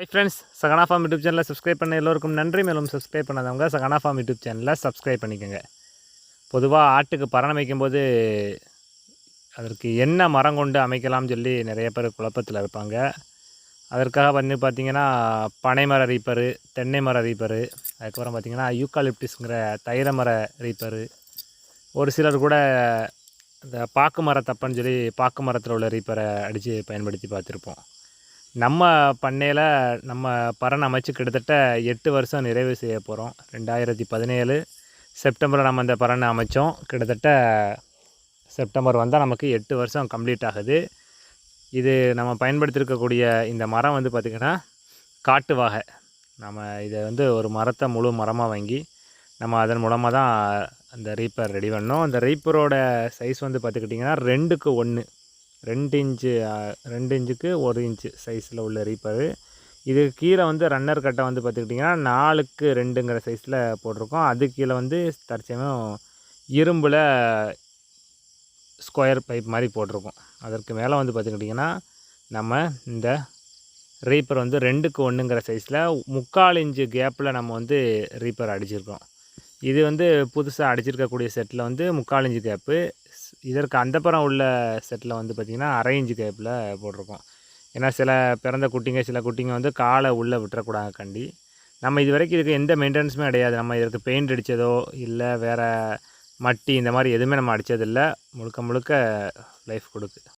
Hi friends Sagana farm YouTube சேனலில் subscribe பண்ண எல்லோருக்கும் நன்றி. மேலும் சப்ஸ்கிரைப் பண்ணாதவங்க சகனா ஃபார்ம் யூடியூப் சேனலில் சப்ஸ்கிரைப் பண்ணிக்கோங்க. பொதுவாக ஆட்டுக்கு பரணம் வைக்கும்போது அதற்கு என்ன மரம் கொண்டு அமைக்கலாம்னு சொல்லி நிறைய பேர் குழப்பத்தில் இருப்பாங்க. அதற்காக வந்து பார்த்திங்கன்னா பனைமர ரீப்பரு தென்னை மர ரீப்பரு அதுக்கப்புறம் பார்த்திங்கன்னா யூக்காலிப்டிஸுங்கிற தைர மர ரீப்பரு. ஒரு சிலர் கூட இந்த பாக்கு மர தப்பன்னு சொல்லி பாக்கு மரத்தில் உள்ள ரீப்பரை அடித்து பயன்படுத்தி பார்த்துருப்போம். நம்ம பண்ணையில் நம்ம பரண் அமைச்சு கிட்டத்தட்ட எட்டு வருஷம் நிறைவு செய்ய போகிறோம் ரெண்டாயிரத்தி பதினேழு செப்டம்பரில் நம்ம இந்த பரணை அமைச்சோம். கிட்டத்தட்ட செப்டம்பர் வந்தால் நமக்கு எட்டு வருஷம் கம்ப்ளீட் ஆகுது. இது நம்ம பயன்படுத்தியிருக்கக்கூடிய இந்த மரம் வந்து பார்த்திங்கன்னா காட்டு வகை. நம்ம இதை வந்து ஒரு மரத்தை முழு மரமாக வாங்கி நம்ம அதன் மூலமாக தான் அந்த ரீப்பர் ரெடி பண்ணோம். அந்த ரீப்பரோட சைஸ் வந்து பார்த்துக்கிட்டிங்கன்னா ரெண்டுக்கு ஒன்று ரெண்டு இன்ச்சு ரெண்டு இன்ச்சுக்கு ஒரு இன்ச்சு சைஸில் உள்ள ரீப்பரு இது கீழே வந்து ரன்னர் கட்டை வந்து பார்த்துக்கிட்டிங்கன்னா நாலுக்கு ரெண்டுங்கிற சைஸில் போட்டிருக்கோம். அது கீழே வந்து தற்சமயம் இரும்பில் ஸ்கொயர் பைப் மாதிரி போட்டிருக்கோம். அதற்கு மேலே வந்து பார்த்துக்கிட்டிங்கன்னா நம்ம இந்த ரீப்பர் வந்து ரெண்டுக்கு ஒன்றுங்கிற சைஸில் முக்கால் இன்ச்சு கேப்பில் நம்ம வந்து ரீப்பர் அடிச்சிருக்கோம். இது வந்து புதுசாக அடிச்சிருக்கக்கூடிய செட்டில் வந்து முக்கால் இன்ச்சு கேப்பு இதற்கு அந்தப்புறம் உள்ள செட்டில் வந்து பார்த்திங்கன்னா அரை இன்ச்சு கேப்பில் போட்டிருக்கோம். ஏன்னா சில பிறந்த குட்டிங்க சில குட்டிங்க வந்து காலை உள்ளே விட்டுறக்கூடாது கண்டி. நம்ம இது வரைக்கும் இதுக்கு எந்த மெயின்டெனன்ஸுமே கிடையாது. நம்ம இதற்கு பெயிண்ட் அடித்ததோ இல்லை வேறு மட்டி இந்த மாதிரி எதுவுமே நம்ம அடித்ததில்ல முழுக்க முழுக்க லைஃப் கொடுக்கு.